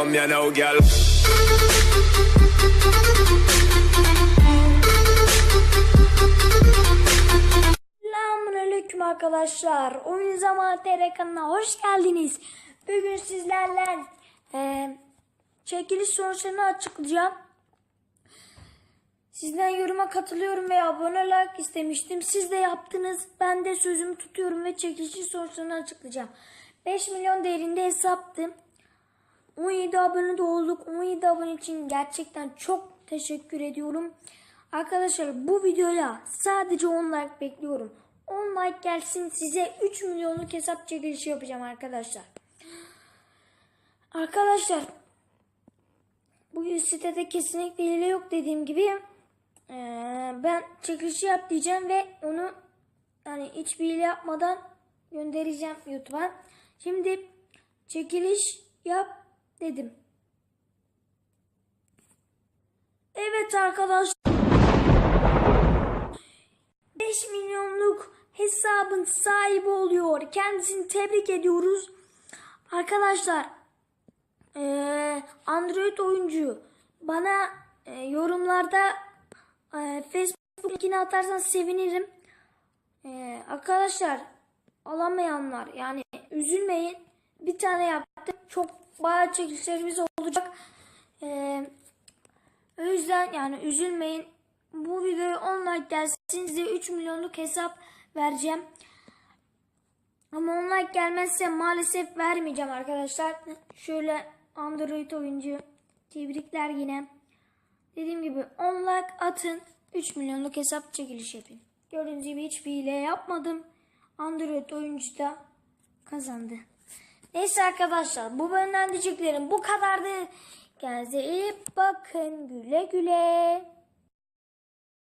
Come here now, girl. Selamünaleyküm arkadaşlar. Oyun Zamanı TR kanalına hoş geldiniz. Bugün sizlerle eee çekiliş sonuçlarını açıklayacağım. Sizden yoruma katılıyorum ve abone like istemiştim. Siz de yaptınız. Ben de sözümü tutuyorum ve çekilişin sonuçlarını açıklayacağım. 5 milyon değerinde hesaptı. 17 abone olduk. 17 abone için gerçekten çok teşekkür ediyorum. Arkadaşlar bu videoya sadece 10 like bekliyorum. 10 like gelsin size 3 milyonluk hesap çekilişi yapacağım arkadaşlar. Arkadaşlar bu sitede kesinlikle hile yok dediğim gibi ben çekilişi yap diyeceğim ve onu yani hiçbir hile yapmadan göndereceğim YouTube'a. Şimdi çekiliş yap dedim. Evet arkadaşlar. 5 milyonluk hesabın sahibi oluyor. Kendisini tebrik ediyoruz. Arkadaşlar eee, Android oyuncu bana eee, yorumlarda eee, Facebook linkini atarsan sevinirim. Arkadaşlar alamayanlar yani üzülmeyin. Bir tane yaptık. Çok bayağı çekilişlerimiz olacak. Eee o yüzden yani üzülmeyin. Bu videoya 10 like gelsin size 3 milyonluk hesap vereceğim. Ama 10 like gelmezse maalesef vermeyeceğim arkadaşlar. Şöyle Android oyuncu tebrikler yine. Dediğim gibi 10 like atın 3 milyonluk hesap çekiliş yapın. Gördüğünüz gibi hiçbir hile yapmadım. Android oyuncu da kazandı. Neyse arkadaşlar bu benden diyeceklerim bu kadardı. Kendinize iyi bakın güle güle.